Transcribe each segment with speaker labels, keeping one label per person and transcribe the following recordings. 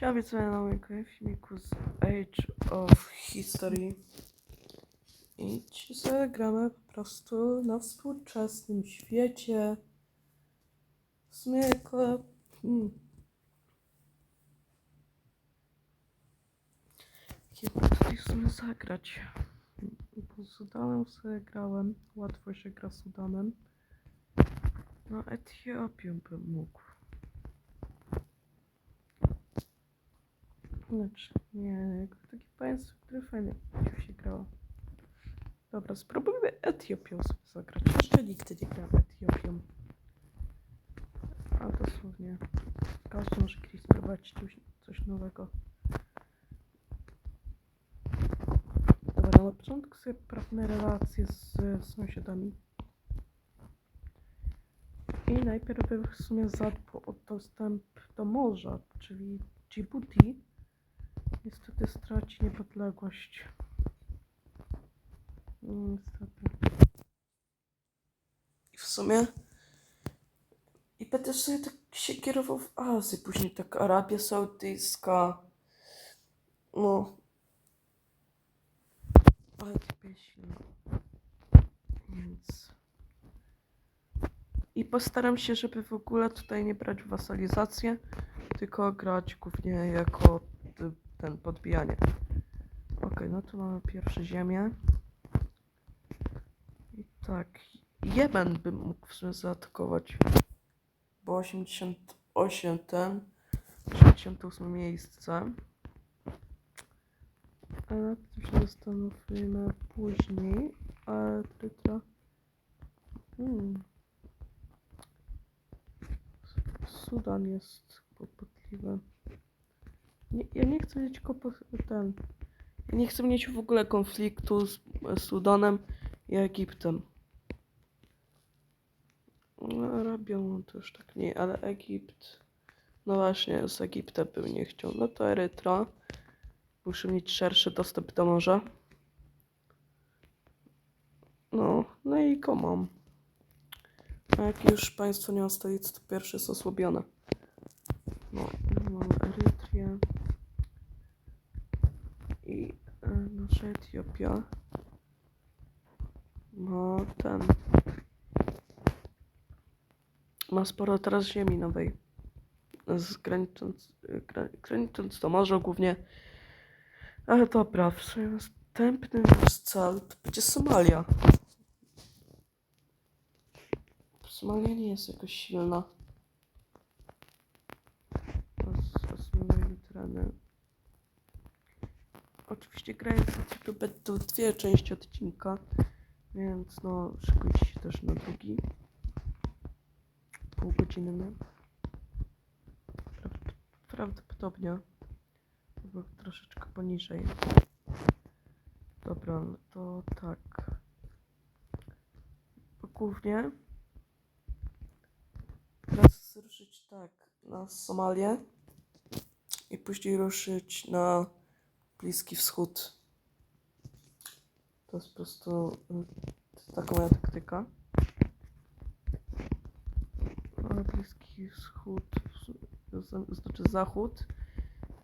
Speaker 1: Siema widzowie na kolejnym filmiku z Age of History. I dzisiaj gramy po prostu na współczesnym świecie. W sumie jako... Hmm. Jakie tutaj w sumie zagrać? Bo z Sudanem sobie grałem. Łatwo się gra Sudanem. No Etiopią bym mógł. Znaczy, nie, takie państwo, które fajnie się grało. Dobra, spróbujmy Etiopią zagrać. Jeszcze nigdy nie grałem Etiopią. A dosłownie. Każdy może kiedyś spróbować coś, coś nowego. Dobra, na początku sobie prawne relacje z, z sąsiadami. I najpierw w sumie zadbał o dostęp do morza, czyli Djibouti. Niestety straci niepodległość. Niestety. I w sumie. I będę sobie tak się kierował w Azji, później tak Arabia Saudyjska. No. Ale to silno. Więc. I postaram się, żeby w ogóle tutaj nie brać w wasalizację, tylko grać głównie jako ten podbijanie. Ok, no tu mamy pierwsze ziemię. I tak, Jemen bym mógł w sumie zaatakować. Bo 88 ten, 88 miejsce. A nad tym się zastanowimy później. Ale Erytra. Hmm. Sudan jest kłopotliwy. Nie, ja nie chcę mieć kopo, ten. Ja nie chcę mieć w ogóle konfliktu z, Sudanem i Egiptem. No, Arabią to już tak nie, ale Egipt. No właśnie, z Egiptem bym nie chciał. No to Erytra. Muszę mieć szerszy dostęp do morza. No, no i go mam. A jak już państwo nie ma stolicy, to pierwsze jest osłabione. No, mamy Erytrię i e, nasza Etiopia. Ma ten ma sporo teraz ziemi nowej. Z granicząc, gra- granicząc do morza głównie. Ale dobra, w sumie następny nasz cel to będzie Somalia. Somalia nie jest jakoś silna. Osmujemy tereny. Oczywiście grając to będą dwie części odcinka, więc no szykujcie się też na drugi. Półgodzinny. Prawd- Prawdopodobnie. Albo troszeczkę poniżej. Dobra, no to tak. Głównie teraz ruszyć tak na Somalię i później ruszyć na Bliski Wschód. To jest po prostu y, taka moja taktyka. Ale Bliski Wschód, to znaczy Zachód,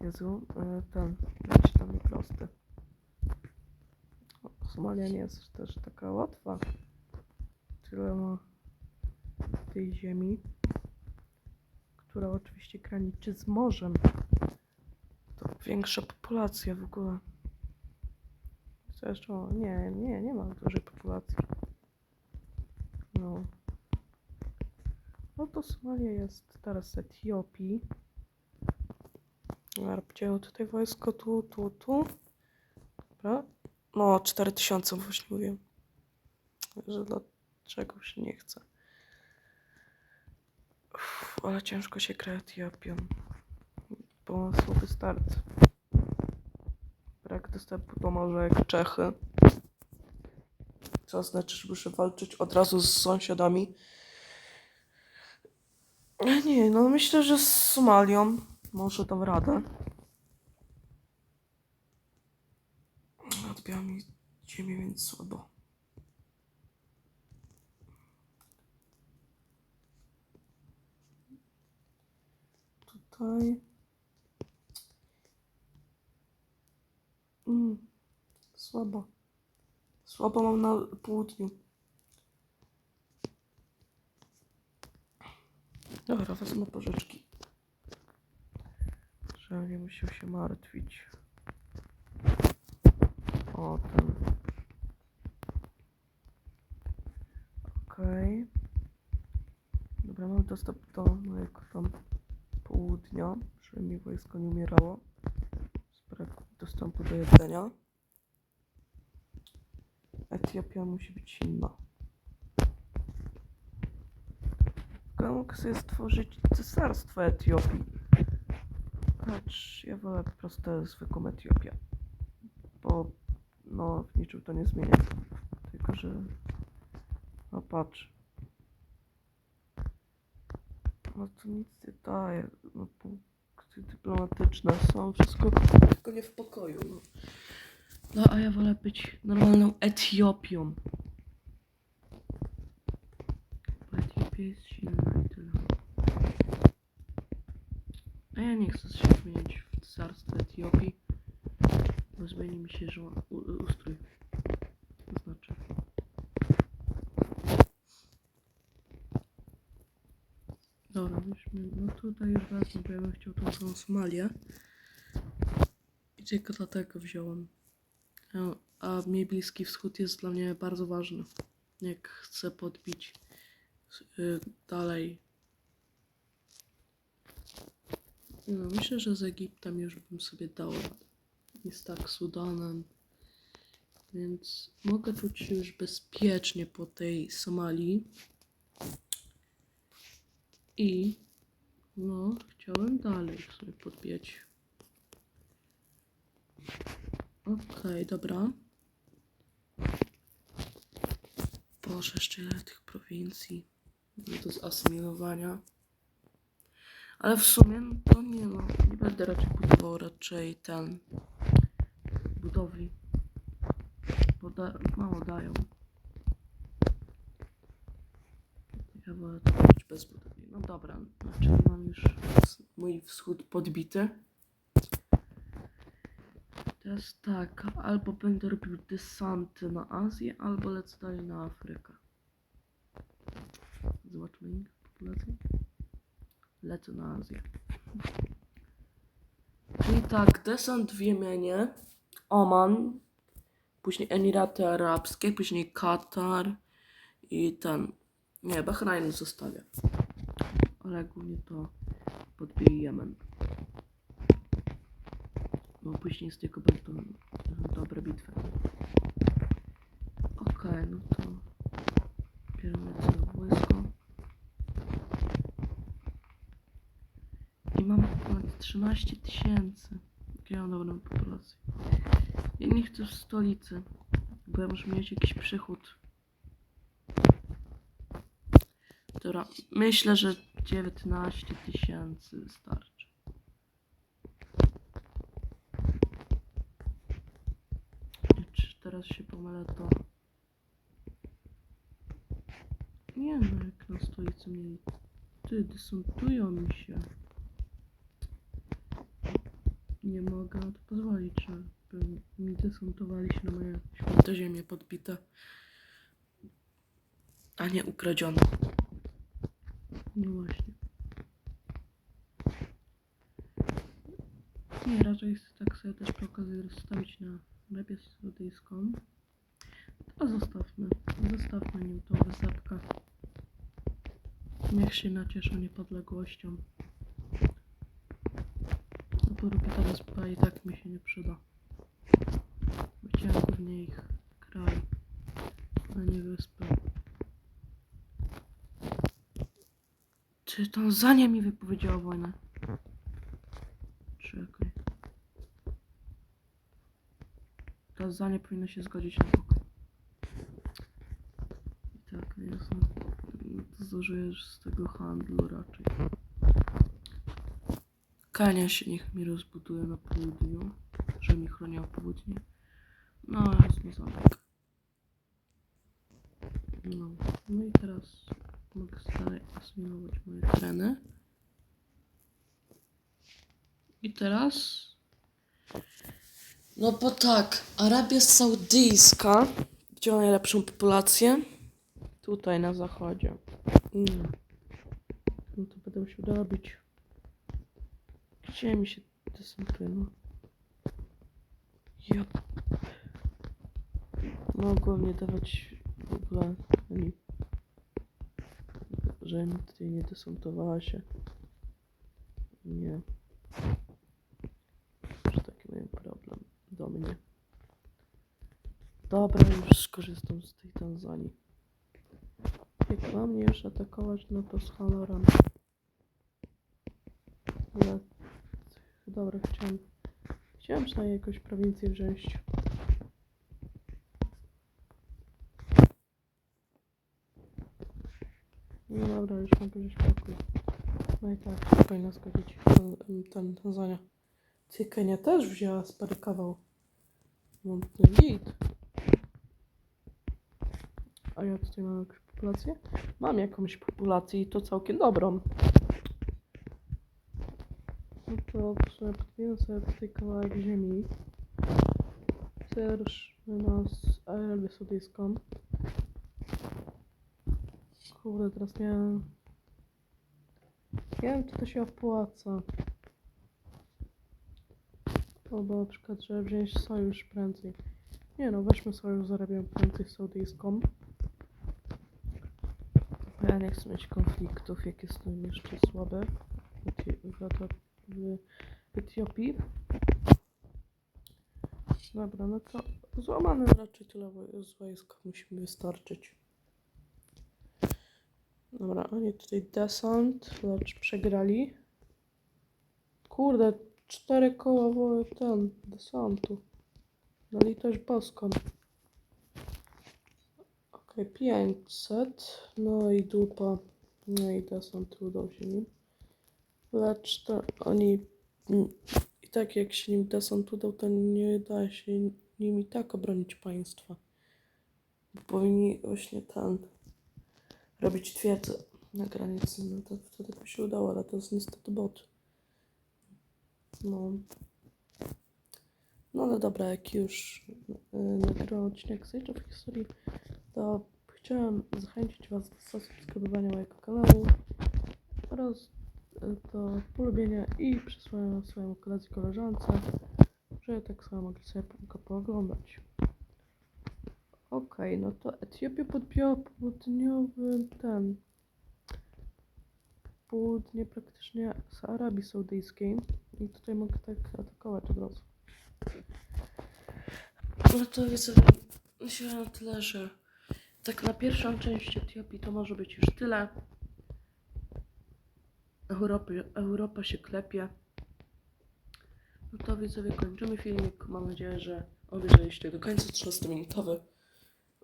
Speaker 1: Jezu, y, ten, będzie tam nieprosty. O, Somalia nie jest też taka łatwa. Tyle ma tej ziemi, która oczywiście graniczy z morzem. To większa populacja w ogóle. Zresztą nie, nie, nie ma dużej populacji. No. No to Somalia jest teraz z Etiopii. Gdzie tutaj wojsko? Tu, tu, tu. Dobra. No, 4000 właśnie mówię. Że dlaczego się nie chce. Uff, ale ciężko się gra Etiopią. Bo słaby start. Brak dostępu do morza jak Czechy. Co znaczy, że muszę walczyć od razu z sąsiadami. Nie, no myślę, że z Somalią może dam radę. Odbiła mi ziemię, więc słabo. Tutaj. Słabo. Słabo mam na południu. Dobra, wezmę pożyczki. Że nie musiał się martwić. O, ten. Okej. Dobra, mam dostęp do mojego tam południa, żeby mi wojsko nie umierało dostępu do jedzenia. Etiopia musi być inna. Mogę sobie stworzyć cesarstwo Etiopii. Lecz ja wolę po prostu zwykłą Etiopię. Bo no w niczym to nie zmienia. Tylko, że no patrz. No to nic nie daje. No punkty dyplomatyczne są wszystko tylko nie w pokoju. No. No a ja wolę być normalną Etiopią. Bo Etiopia jest silna i tyle. A ja nie chcę się zmieniać w cesarstwo Etiopii, bo zmieni mi się u- ustrój. To znaczy. No tutaj już wezmę, bo ja bym chciał tą całą Somalię. I tylko dlatego wziąłem. A- A mi Bliski Wschód jest dla mnie bardzo ważny. Jak chcę podbić y, dalej. No, myślę, że z Egiptem już bym sobie dał. Jest tak Sudanem. Więc mogę czuć się już bezpiecznie po tej Somalii. I no, chciałem dalej sobie podbieć. Okej, dobra. Boże, jeszcze ile tych prowincji do zasymilowania. Ale w sumie to nie no, nie będę raczej budował raczej ten budowli. Bo da, mało dają. To robić bez budowli. No dobra, czyli mam już mój wschód podbity. Teraz tak, albo będę robił desanty na Azję, albo lecę dalej na Afrykę. Zobaczmy ich populację. Lecę na Azję. Czyli tak, desant w Jemenie, Oman, później Emiraty Arabskie, później Katar i ten, nie, Bahrain zostawię. Ale głównie to podbiję Jemen. Bo później z tego będą dobre bitwy. Okej, no to bierzemy całe wojsko. I mamy ponad 13 tysięcy. Ja mam dobrą populację. Ja nie chcę w stolicy, bo ja muszę mieć jakiś przychód. Myślę, że 19 tysięcy wystarczy. Czy teraz się pomylę, to... Nie no, jak na stolicy mieli... Ty, dysontują mi się. Nie mogę to pozwolić, żeby mi desontowali się na moje święte ziemie podbite. A nie ukradzione. No właśnie. Nie, raczej tak sobie też przy okazji rozstawić na mapie saudyjską. A zostawmy. Zostawmy nim tą wysepkę. Niech się nacieszą niepodległością. No bo ta wyspa i tak mi się nie przyda. Bo Chciałem głównie ich kraj, a nie wyspę. Czy Tanzania mi wypowiedziała wojnę? Czekaj. Tanzania powinna się zgodzić na pokój. I tak, no jasno. No zużyjesz z tego handlu raczej. Kania się niech mi rozbuduje na południu, że mi chroniła południe. No, jest mi zamek. No, no i teraz mogę dalej asymilować moje tereny. I teraz No bo tak, Arabia Saudyjska, gdzie ma najlepszą populację? Tutaj na zachodzie. Mm. No to będę musiał dorobić. Gdzie mi się desantuje, no? Ja. Mogłem nie dawać w ogóle. Że tutaj nie desantowała się. Nie. Już taki miałem problem do mnie. Dobra, już skorzystam z tej Tanzanii. Jak ma mnie już atakować, no to z honorem. Ale... Dobra, chciałem... Chciałem przynajmniej jakąś prowincję wziąć. No dobra, już mogę wziąć pokój. No i tak, powinna zgodzić. Ten, ten Tanzania. Ty, Kenia też wzięła spary kawał. No, git. A ja tutaj mam jakąś populację? Mam jakąś populację i to całkiem dobrą. No to sobie podpinę sobie tutaj kawałek ziemi. Też nas Arabię Saudyjską. Kurde, teraz nie wiem, czy to się opłaca. Albo na przykład, żeby wziąć sojusz prędzej. Nie no, weźmy sojusz z Arabią prędzej Saudyjską. Ja nie chcę mieć konfliktów, jak jestem jeszcze słaby w, Eti- w, Eti- w Etiopii. Dobra, no to złamane raczej tyle z wojsk musimy wystarczyć. Dobra, oni tutaj desant, lecz przegrali. Kurde, cztery koła wo- ten, desantu. Na litość boską. Okej, 500. No i dupa. No i desant udał się nim. Lecz to oni... mm, I tak jak się nim desant udał, to nie da się nimi tak obronić państwa. Bo powinni właśnie ten... Robić twierdzę na granicy. No to wtedy by się udało, ale to jest niestety bot. No. No ale dobra, jak już yy, nagrałem odcinek z Age of History, to chciałem zachęcić Was do zasubskrybowania mojego kanału oraz y, do polubienia i przesłania swojemu koledze koleżance, żeby tak samo mogli sobie pooglądać. Okej, no to Etiopia podbiła południowy ten południe praktycznie z Arabii Saudyjskiej i tutaj mogę tak atakować od razu. No to widzę, myślę na tyle, że tak na pierwszą część Etiopii to może być już tyle. Europy, Europa się klepie. No to widzowie, kończymy filmik. Mam nadzieję, że obejrzeliście do końca 13-minutowy.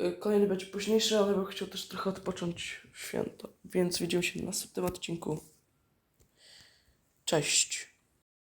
Speaker 1: Y, Kolejny będzie późniejszy, ale bym chciał też trochę odpocząć w święto. Więc widzimy się w następnym odcinku. Cześć.